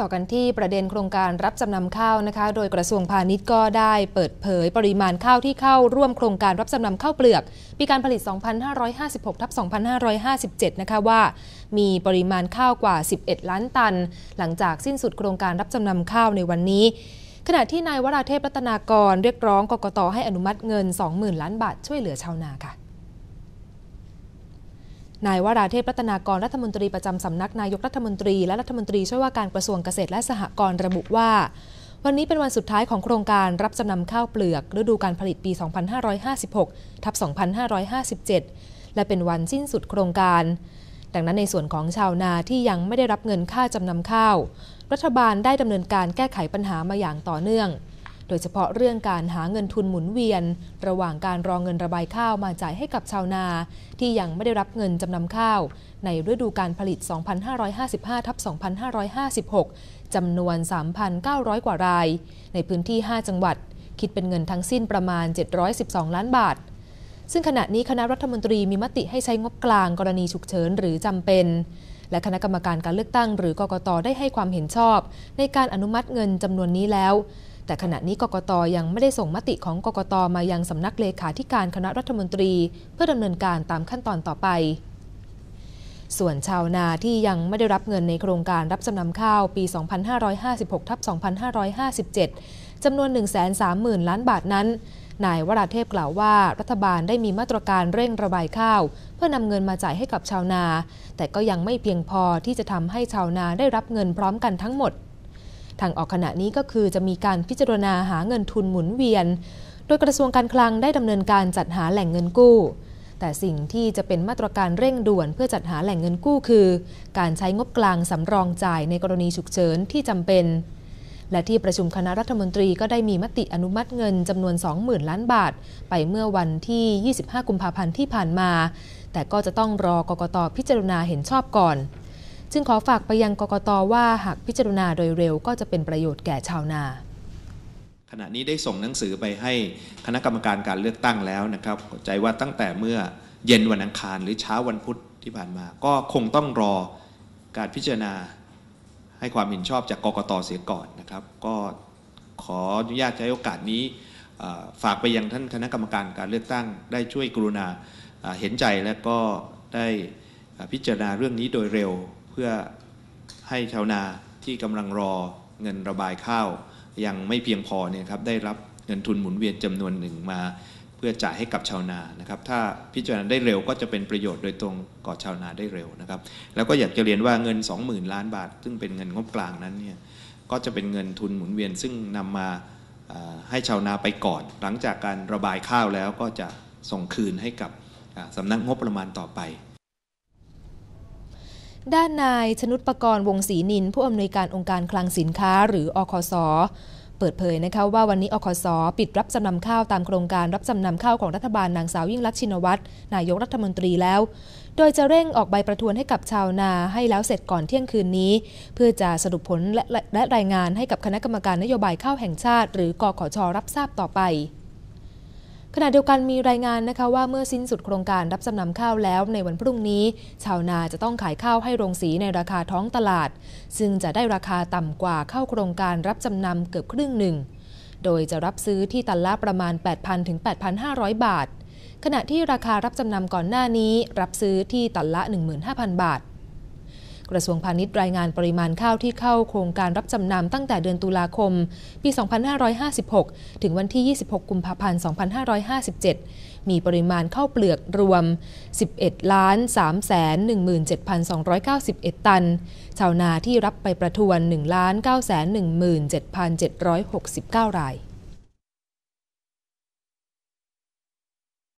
ต่อกันที่ประเด็นโครงการรับจำนำข้าวนะคะ โดยกระทรวงพาณิชย์ก็ได้เปิดเผยปริมาณข้าวที่เข้าร่วมโครงการรับจำนำข้าวเปลือก ปีการผลิต 2556ทับ2557 นะคะว่า มีปริมาณข้าวกว่า 11 ล้านตัน หลังจากสิ้นสุดโครงการรับจำนำข้าวในวันนี้ ขณะที่นายวราเทพรัตนากรเรียกร้องกกตให้อนุมัติเงิน 20,000 ล้านบาทช่วยเหลือชาวนาค่ะ นายวราเทพรัตนากรรัฐมนตรีประจำสำนักนายกรัฐมนตรีและรัฐมนตรีช่วยว่าการกระทรวงเกษตรและสหกรณ์ระบุว่า วันนี้เป็นวันสุดท้ายของโครงการรับจำนำข้าวเปลือกฤดูการผลิตปี 2556 ทับ 2557 และเป็นวันสิ้นสุดโครงการ ดังนั้นในส่วนของชาวนาที่ยังไม่ได้รับเงินค่าจำนำข้าว รัฐบาลได้ดำเนินการแก้ไขปัญหามาอย่างต่อเนื่อง โดยเฉพาะเรื่องการหาเงินทุนหมุนเวียน ระหว่างการรองเงินระบายข้าวมาจ่ายให้กับชาวนา ที่ยังไม่ได้รับเงินจำนำข้าว ในฤดูการผลิต 2555ทับ2556 จำนวน 3,900 กว่าราย ในพื้นที่ 5 จังหวัด คิดเป็นเงินทั้งสิ้นประมาณ 712 ล้านบาทซึ่งขณะนี้คณะรัฐมนตรีมีมติให้ใช้งบกลางกรณีฉุกเฉินหรือจำเป็น และคณะกรรมการการเลือกตั้งหรือกกตได้ให้ความเห็นชอบ ในการอนุมัติเงินจำนวนนี้แล้ว แต่ขณะนี้กกตยังไม่ได้ส่งมติของกกตมายังสำนักเลขาธิการคณะรัฐมนตรี เพื่อดำเนินการตามขั้นตอนต่อไป ส่วนชาวนาที่ยังไม่ได้รับเงินในโครงการรับจำนำข้าวปี 2556ทับ2557จำนวน 130,000 ล้านบาทนั้นนายวราเทพกล่าวว่า รัฐบาลได้มีมาตรการเร่งระบายข้าว เพื่อนำเงินมาจ่ายให้กับชาวนา แต่ก็ยังไม่เพียงพอที่จะทำให้ชาวนาได้รับเงินพร้อมกันทั้งหมด ทางออกขณะนี้ก็คือจะมีการพิจารณาหาเงินทุนหมุนเวียน โดยกระทรวงการคลังได้ดำเนินการจัดหาแหล่งเงินกู้ แต่สิ่งที่จะเป็นมาตรการเร่งด่วนเพื่อจัดหาแหล่งเงินกู้คือ การใช้งบกลางสำรองจ่ายในกรณีฉุกเฉินที่จำเป็น และที่ประชุมคณะรัฐมนตรีก็ได้มีมติอนุมัติเงินจำนวน 20,000 ล้านบาท ไปเมื่อวันที่ 25 กุมภาพันธ์ที่ผ่านมา แต่ก็จะต้องรอกกตพิจารณาเห็นชอบก่อน จึงขอฝากไปยังกกตว่าหากพิจารณาโดยเร็วก็จะเป็นประโยชน์แก่ชาวนา ขณะนี้ได้ส่งหนังสือไปให้คณะกรรมการการเลือกตั้งแล้วนะครับใจว่าตั้งแต่เมื่อเย็นวันอังคารหรือเช้าวันพุธที่ผ่านมา ก็คงต้องรอการพิจารณาให้ความเห็นชอบจากกกตเสียก่อนนะครับ ก็ขออนุญาตใช้โอกาสนี้ฝากไปยังท่านคณะกรรมการการเลือกตั้ง ได้ช่วยกรุณาเห็นใจและก็ได้พิจารณาเรื่องนี้โดยเร็ว พื่อให้ชาวนาที่กำลังรอเงินระบายข้าว ยังไม่เพียงพอเนี่ยครับได้รับเงินทุนหมุนเวียนจำนวนหนึ่งมาเพื่อจ่ายให้กับชาวนานะครับ ถ้าพิจารณาได้เร็วก็จะเป็นประโยชน์โดยตรงก่อชาวนาได้เร็วนะครับ แล้วก็อยากจะเรียนว่าเงิน 20,000 ล้านบาท ซึ่งเป็นเงินงบกลางนั้นเนี่ยก็จะเป็นเงินทุนหมุนเวียนซึ่งนำมาให้ชาวนาไปก่อน หลังจากการระบายข้าวแล้วก็จะส่งคืนให้กับสำนักงบประมาณต่อไป ด้านนายชนุตปกรณ์วงศรีนิน ผู้อำนวยการองค์การคลังสินค้า หรืออคสเปิดเผยนะคะว่าวันนี้อคสปิดรับจำนำข้าวตามโครงการรับจำนำข้าวของรัฐบาลนางสาวยิ่งลักษณ์ชินวัตรนายกรัฐมนตรีแล้ว โดยจะเร่งออกใบประทวนให้กับชาวนาให้แล้วเสร็จก่อนเที่ยงคืนนี้ เพื่อจะสรุปผลและรายงานให้กับคณะกรรมการนโยบายข้าวแห่งชาติ หรือกขชรับทราบต่อไป ขณะเดียวกันมีรายงานนะคะว่าเมื่อสิ้นสุดโครงการรับจำนำข้าวแล้วในวันพรุ่งนี้ ชาวนาจะต้องขายข้าวให้โรงสีในราคาท้องตลาด ซึ่งจะได้ราคาต่ำกว่าเข้าโครงการรับจำนำเกือบครึ่งหนึ่ง โดยจะรับซื้อที่ตันละประมาณ 8,000ถึง8,500 บาท ขณะที่ราคารับจำนำก่อนหน้านี้ รับซื้อที่ตันละ 15,000 บาท กระทรวงพาณิชย์รายงานปริมาณข้าวที่เข้าโครงการรับจำนำตั้งแต่เดือนตุลาคม ปี 2556 ถึงวันที่ 26 กุมภาพันธ์ 2557 มีปริมาณข้าวเปลือกรวม 11 ล้าน3แสน17,291 ตัน ชาวนาที่รับไปประทวน 1 ล้าน9แสน17,769 ราย